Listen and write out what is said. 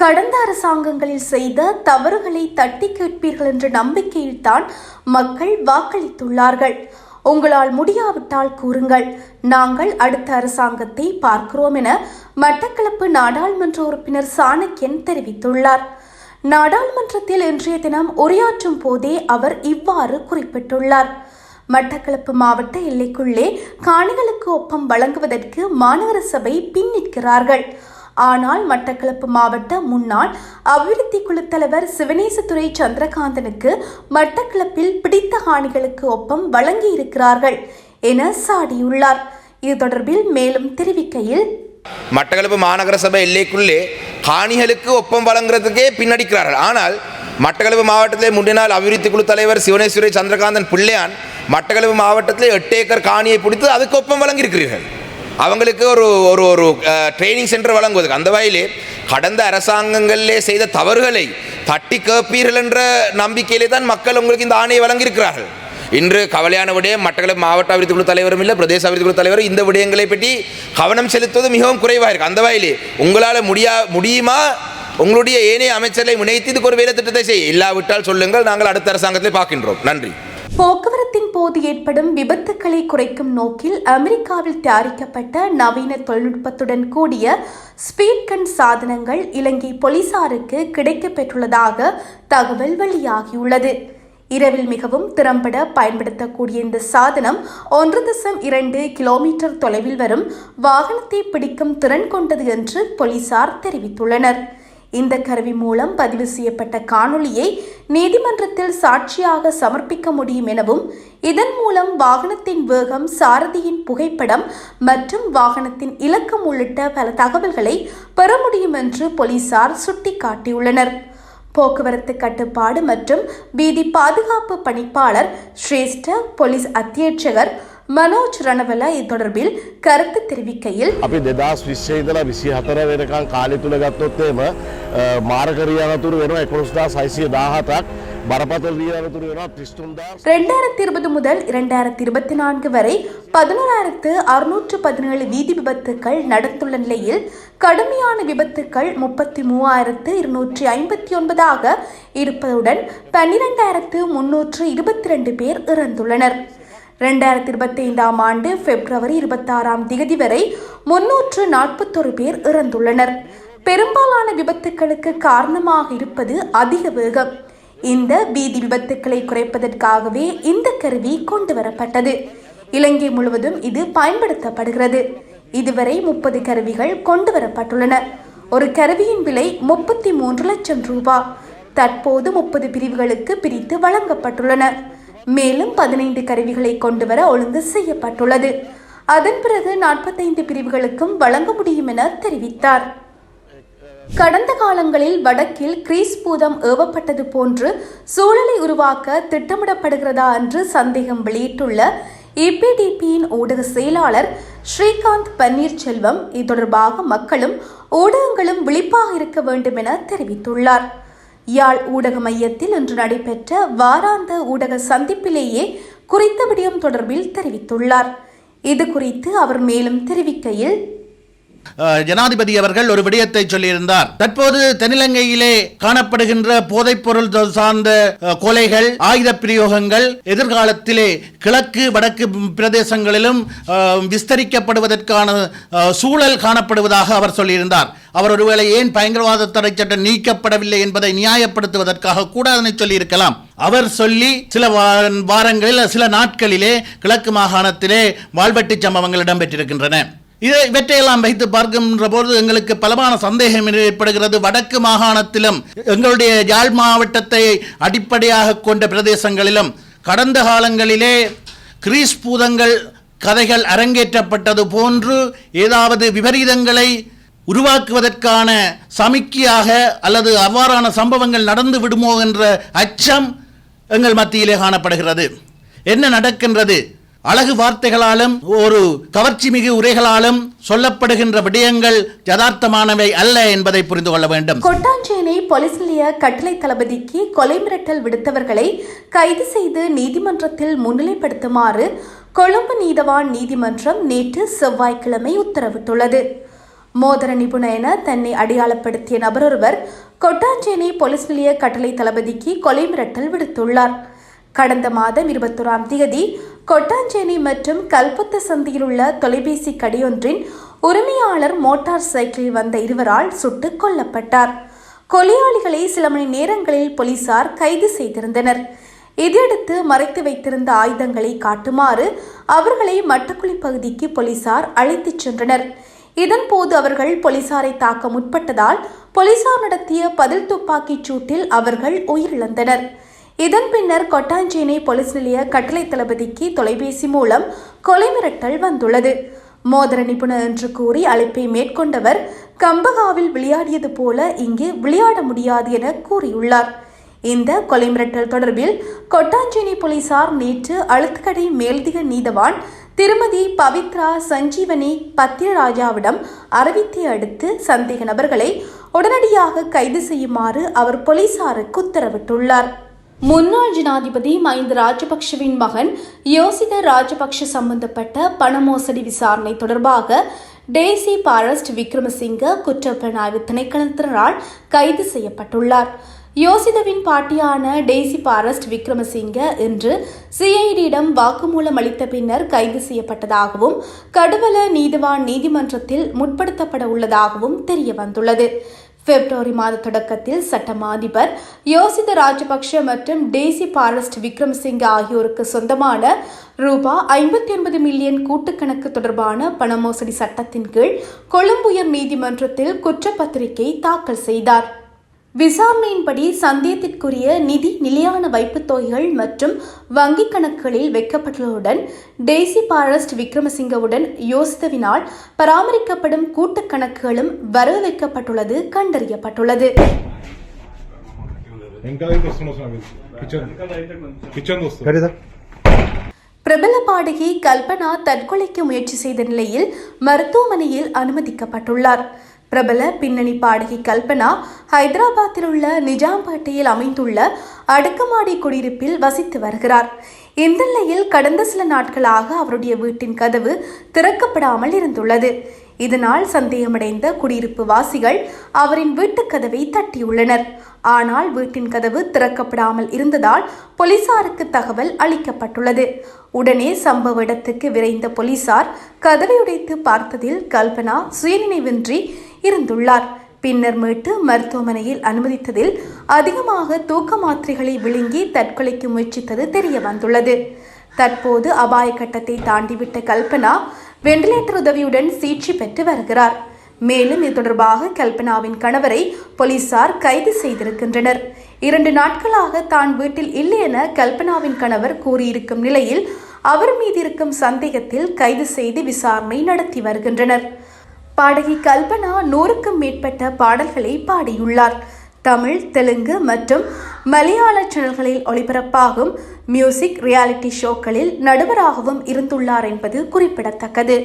கடந்த அரசாங்கங்களில் செய்த தவறுகளை தட்டி கேட்பீர்கள் என்ற நம்பிக்கையில்தான் மக்கள் வாக்களித்துள்ளார்கள். உங்களால் முடியாவிட்டால் கூறுங்கள். நாங்கள் அடுத்த அரசாங்கத்தை பார்க்கிறோம் என மட்டக்களப்பு நாடாளுமன்ற உறுப்பினர் சாணக்கியன் தெரிவித்துள்ளார். நாடாளுமன்றத்தில் இன்றைய தினம் உரையாற்றும் போதே அவர் இவ்வாறு குறிப்பிட்டுள்ளார். மட்டக்களப்பு மாவட்ட எல்லைக்குள்ளே காணிகளுக்கு ஒப்பம் வழங்குவதற்கு மாநகர சபை பின்னிற்கிறார்கள். ஆனால் மட்டக்களப்பு மாவட்ட முன்னாள் அபிவிருத்தி குழு தலைவர் சிவனேசதுரை சந்திரகாந்தனுக்கு மட்டக்களப்பில் பிடித்த காணிகளுக்கு ஒப்பம் வழங்கியிருக்கிறார்கள் என சாடியுள்ளார். இது தொடர்பில் மேலும் தெரிவிக்கையில் மட்டக்களப்பு மாநகர சபை எல்லைக்குள்ளே காணிகளுக்கு ஒப்பம் வழங்குறதுக்கே பின்னடிக்கிறார்கள். ஆனால் மட்டக்களப்பு மாவட்டத்திலே முன்னால் அபிவிருத்தி குழு தலைவர் சிவனேஸ்வரி சந்திரகாந்தன் பிள்ளையான் மட்டக்களப்பு மாவட்டத்திலே எட்டு ஏக்கர் காணியை பிடித்து அதுக்கு ஒப்பம் வழங்கியிருக்கிறீர்கள். அவங்களுக்கு ஒரு ஒரு ஒரு ட்ரைனிங் சென்டர் வழங்குவதற்கு. அந்த வகையிலே கடந்த அரசாங்கங்களிலே செய்த தவறுகளை தட்டி கேட்பீர்கள் என்ற நம்பிக்கையிலே தான் மக்கள் உங்களுக்கு இந்த ஆணையை வழங்கியிருக்கிறார்கள். இன்று கவலையான விடயம் மட்டக்களப்பு மாவட்ட அபிவிருத்தி குழு தலைவரும் இல்லை பிரதேச அபிவிருத்தி குழு தலைவரும் இந்த விடயங்களை பற்றி கவனம் செலுத்துவது மிகவும் குறைவாக இருக்குது அந்த வகையிலே உங்களால் முடியா முடியுமா? உங்களுடைய ஏனைய அமைச்சர்களை முனைத்து இதுக்கு ஒரு வேலை திட்டத்தை செய்ய இல்லாவிட்டால் சொல்லுங்கள் நாங்கள் அடுத்த அரசாங்கத்தில் பார்க்கின்றோம். நன்றி. போக்குவரத்து போது ஏற்படும் விபத்துக்களை குறைக்கும் நோக்கில் அமெரிக்காவில் தயாரிக்கப்பட்ட நவீன தொழில்நுட்பத்துடன் கூடிய ஸ்பீட் கன் சாதனங்கள் இலங்கை போலீசாருக்கு கிடைக்கப்பெற்றுள்ளதாக தகவல் வெளியாகியுள்ளது. இரவில் மிகவும் திறம்பட பயன்படுத்தக்கூடிய இந்த சாதனம் ஒன்று தசம் இரண்டு கிலோமீட்டர் தொலைவில் வரும் வாகனத்தை பிடிக்கும் திறன் கொண்டது என்று போலீசார் தெரிவித்துள்ளனர். இந்த கருவி மூலம் பதிவு செய்யப்பட்ட காணொளியை நீதிமன்றத்தில் சாட்சியாக சமர்ப்பிக்க முடியும் எனவும் இதன் மூலம் வாகனத்தின் வேகம் சாரதியின் புகைப்படம் மற்றும் வாகனத்தின் இலக்கம் உள்ளிட்ட பல தகவல்களை பெற முடியும் என்று போலீசார் சுட்டிக்காட்டியுள்ளனர். போக்குவரத்து கட்டுப்பாடு மற்றும் வீதி பாதுகாப்பு பணிப்பாளர் சிரேஷ்ட போலீஸ் அத்தியட்சகர் மனோஜ் ரணவல இது தொடர்பில் கருத்து தெரிவிக்கையில் අපි දෙදස් විශ්ෂය ඉදලා විසි හතර වෙනකං කාලි තුළ ගත්තොත්තේම මාරකරිය අනතුරු වෙන එකොළස්දා සයිසිය දාහතක් බරපතල් දිය අනතුරු වෙන ත්‍රිස්තුන්දා இரண்டாயிரத்தி இருபது முதல் இரண்டாயிரத்தி இருபத்தி நான்கு வரை பதினோராயிரத்து அறுநூற்று பதினேழு வீதி விபத்துக்கள் நடந்துள்ள நிலையில் கடுமையான விபத்துக்கள் முப்பத்தி மூவாயிரத்து இருநூற்றி ஐம்பத்தி ஒன்பதாக இருப்பதுடன் பன்னிரெண்டாயிரத்து முன்னூற்று இருபத்தி ரெண்டு பேர் இறந்துள்ளனர் ரெண்டாயிரத்தி இருபத்தி ஐந்தாம் ஆண்டு பிப்ரவரி இருபத்தாறாம் திகதி வரை முன்னூற்று நாற்பத்தொரு பேர் இறந்துள்ளனர். பெரும்பாலான விபத்துக்களுக்கு காரணமாக இருப்பது அதிக வேகம். இந்த வீதி விபத்துக்களை குறைப்பதற்காகவே இந்த கருவி கொண்டு வரப்பட்டது இலங்கை முழுவதும் இது பயன்படுத்தப்படுகிறது. இதுவரை முப்பது கருவிகள் கொண்டு வரப்பட்டுள்ளன ஒரு கருவியின் விலை முப்பத்தி மூன்று லட்சம் ரூபாய் தற்போது முப்பது பிரிவுகளுக்கு பிரித்து வழங்கப்பட்டுள்ளன. மேலும் பதினைந்து கருவிகளை கொண்டு வர ஒழுங்கு செய்யப்பட்டுள்ளது. அதன் பிறகு நாற்பத்தைந்து பிரிவுகளுக்கும் வழங்க முடியும் என தெரிவித்தார். கடந்த காலங்களில் வடக்கில் கிரீஸ் பூதம் ஏவப்பட்டது போன்று சூழலை உருவாக்க திட்டமிடப்படுகிறதா என்று சந்தேகம் வெளியிட்டுள்ள இபிடிபியின் ஊடக செயலாளர் ஸ்ரீகாந்த் பன்னீர்செல்வம் இது தொடர்பாக மக்களும் ஊடகங்களும் விழிப்பாக இருக்க வேண்டும் என தெரிவித்துள்ளார். யாழ் ஊடக மையத்தில் இன்று நடைபெற்ற வாராந்த ஊடக சந்திப்பிலேயே குறித்த விடயம் தொடர்பில் தெரிவித்துள்ளார். இது குறித்து அவர் மேலும் தெரிவிக்கையில் ஜனாதிபதி அவர்கள் ஒரு விடயத்தை சொல்லியிருந்தார். தற்போது தென்னிலங்கையிலே காணப்படுகின்ற போதைப்பொருள் பொருள் சார்ந்த கொலைகள் ஆயுத பிரயோகங்கள் எதிர்காலத்திலே கிழக்கு வடக்கு பிரதேசங்களிலும் விஸ்தரிக்கப்படுவதற்கான சூழல் காணப்படுவதாக அவர் சொல்லியிருந்தார். அவர் ஒருவேளை ஏன் பயங்கரவாத தடை சட்டம் நீக்கப்படவில்லை என்பதை நியாயப்படுத்துவதற்காக கூட அதனை சொல்லியிருக்கலாம். அவர் சொல்லி சில வாரங்களில் சில நாட்களிலே கிழக்கு மாகாணத்திலே வாழ்வெட்டு சம்பவங்கள் இடம்பெற்றிருக்கின்றன. இதை இவற்றையெல்லாம் வைத்து பார்க்கின்ற போது எங்களுக்கு பலமான சந்தேகம் ஏற்படுகிறது. வடக்கு மாகாணத்திலும் எங்களுடைய யாழ் மாவட்டத்தை அடிப்படையாக கொண்ட பிரதேசங்களிலும் கடந்த காலங்களிலே கிரீஸ் பூதங்கள் கதைகள் அரங்கேற்றப்பட்டது போன்று ஏதாவது விபரீதங்களை உருவாக்குவதற்கான சமிக்கையாக அல்லது அவ்வாறான சம்பவங்கள் நடந்து விடுமோ என்ற அச்சம் எங்கள் மத்தியிலே காணப்படுகிறது. என்ன நடக்கின்றது? அழகு வார்த்தைகளாலும் ஒரு கவர்ச்சி மிகு உரைகளாலும் சொல்லப்படுகின்ற விடயங்கள் யதார்த்தமானவை அல்ல என்பதை புரிந்து கொள்ள வேண்டும். கொட்டாஞ்சேனை போலீஸ் நிலைய கட்டளை தளபதிக்கு கொலை மிரட்டல் விடுத்தவர்களை கைது செய்து நீதிமன்றத்தில் முன்னிலைப்படுத்துமாறு கொழும்பு நீதவான் நீதிமன்றம் நேற்று செவ்வாய்க்கிழமை உத்தரவிட்டுள்ளது. மோதிர நிபுண என தன்னை அடையாளப்படுத்திய நபரொருவர் கொட்டாஞ்சேனை போலீஸ் நிலைய கட்டளை தளபதிக்கு கொலை மிரட்டல் விடுத்துள்ளார். கடந்த மாதம் இருபத்தொராம் தேதி கொட்டாஞ்சேனி மற்றும் கல்பத்து சந்தியில் உள்ள தொலைபேசி கடையொன்றின் உரிமையாளர் மோட்டார் சைக்கிளில் வந்த இருவரால் சுட்டுக் கொல்லப்பட்டார். கொலையாளிகளை சில மணி நேரங்களில் போலீசார் கைது செய்திருந்தனர். இதையடுத்து மறைத்து வைத்திருந்த ஆயுதங்களை காட்டுமாறு அவர்களை மட்டக்குழி பகுதிக்கு போலீசார் அழைத்துச் சென்றனர். இதன்போது அவர்கள் போலீசாரை தாக்க முற்பட்டதால் போலீசார் நடத்திய பதில் துப்பாக்கிச் சூட்டில் அவர்கள் உயிரிழந்தனர். இதன் பின்னர் கொட்டாஞ்சேனை போலீஸ் நிலைய கட்டளை தளபதிக்கு தொலைபேசி மூலம் கொலை மிரட்டல் வந்துள்ளது. மோதிர நிபுணர் என்று கூறி அழைப்பை மேற்கொண்டவர் கம்பகாவில் விளையாடியது போல இங்கு விளையாட முடியாது என கூறியுள்ளார். இந்த கொலை மிரட்டல் தொடர்பில் கொட்டாஞ்சேனை போலீசார் நேற்று அழுத்துக்கடை மேல்திக நீதவான் திருமதி பவித்ரா சஞ்சீவனி பத்திரராஜாவிடம் அறிவித்தை அடுத்து சந்தேக நபர்களை உடனடியாக கைது செய்யுமாறு அவர் போலீசாருக்கு உத்தரவிட்டுள்ளார். முன்னாள் ஜனாதிபதி மஹிந்த ராஜபக்ஷவின் மகன் யோசித ராஜபக்ஷ சம்பந்தப்பட்ட பண மோசடி விசாரணை தொடர்பாக டேசி பாரஸ்ட் விக்ரமசிங்க குற்றப்புலனாய்வு திணைக்களத்தினரால் கைது செய்யப்பட்டுள்ளார். யோசிதவின் பாட்டியான டேசி பாரஸ்ட் விக்ரமசிங்க இன்று சிஐடியிடம் வாக்குமூலம் அளித்த பின்னர் கைது செய்யப்பட்டதாகவும் கடுவல நீதிவான் நீதிமன்றத்தில் முற்படுத்தப்பட உள்ளதாகவும் தெரிய வந்துள்ளது பிப்ரவரி மாத தொடக்கத்தில் சட்டமா அதிபர் யோசித ராஜபக்ஷ மற்றும் டேசி பாரஸ்ட் விக்ரம்சிங் ஆகியோருக்கு சொந்தமான ரூபா ஐம்பத்தி ஒன்பது மில்லியன் கூட்டுக்கணக்கு தொடர்பான பண மோசடி சட்டத்தின் கீழ் கொழும்புயர் நீதிமன்றத்தில் குற்றப்பத்திரிகை தாக்கல் செய்தார். விசாரணையின்படி சந்தேகத்திற்குரிய நிதி நிலையான வைப்புத் தொகைகள் மற்றும் வங்கிக் கணக்குகளில் வைக்கப்பட்டுள்ளதுடன் டெய்சி பாரஸ்ட் விக்ரமசிங்கவுடன் யோசித்தவினால் பராமரிக்கப்படும் கூட்டுக் கணக்குகளும் வரவு வைக்கப்பட்டுள்ளது கண்டறியப்பட்டுள்ளது. பிரபல பாடகி கல்பனா தற்கொலைக்கு முயற்சி செய்த நிலையில் மருத்துவமனையில் அனுமதிக்கப்பட்டுள்ளார். பிரபல பின்னணி பாடகி கல்பனா ஹைதராபாத்தில் உள்ள நிஜாம்பேட்டையில் அமைந்துள்ள அடுக்குமாடி குடியிருப்பில் வசித்து வருகிறார். இந்த நிலையில் கடந்த சில நாட்களாக அவருடைய வீட்டின் கதவு திறக்கப்படாமல் இருந்துள்ளது. இதனால் சந்தேகமடைந்த குடியிருப்பு வாசிகள் அவரின் வீட்டுக் கதவை தட்டியுள்ளனர். ஆனால் வீட்டின் கதவு திறக்கப்படாமல் இருந்ததால் போலீசாருக்கு தகவல் அளிக்கப்பட்டுள்ளது. உடனே சம்பவ இடத்துக்கு விரைந்த போலீசார் கதவை உடைத்து பார்த்ததில் கல்பனா சுயநினைவின்றி இருந்துள்ளார். பின்னர் மீட்டு மருத்துவமனையில் அனுமதித்ததில் அதிகமாக தூக்க மாத்திரைகளை விழுங்கி தற்கொலைக்கு முயற்சித்தது தெரிய வந்துள்ளது தற்போது அபாய கட்டத்தை தாண்டிவிட்ட கல்பனா வெண்டிலேட்டர் உதவியுடன் சிகிச்சை பெற்று வருகிறார். மேலும் இது தொடர்பாக கல்பனாவின் கணவரை போலீசார் கைது செய்திருக்கின்றனர். இரண்டு நாட்களாக தான் வீட்டில் இல்லை என கல்பனாவின் கணவர் கூறியிருக்கும் நிலையில் அவர் மீது இருக்கும் சந்தேகத்தில் கைது செய்து விசாரணை நடத்தி வருகின்றனர். பாடகி கல்பனா நூறுக்கும் மேற்பட்ட பாடல்களை பாடியுள்ளார். தமிழ் தெலுங்கு மற்றும் மலையாள சேனல்களில் ஒளிபரப்பாகும் மியூசிக் ரியாலிட்டி ஷோக்களில் நடுவராகவும் இருந்துள்ளார் என்பது குறிப்பிடத்தக்கது.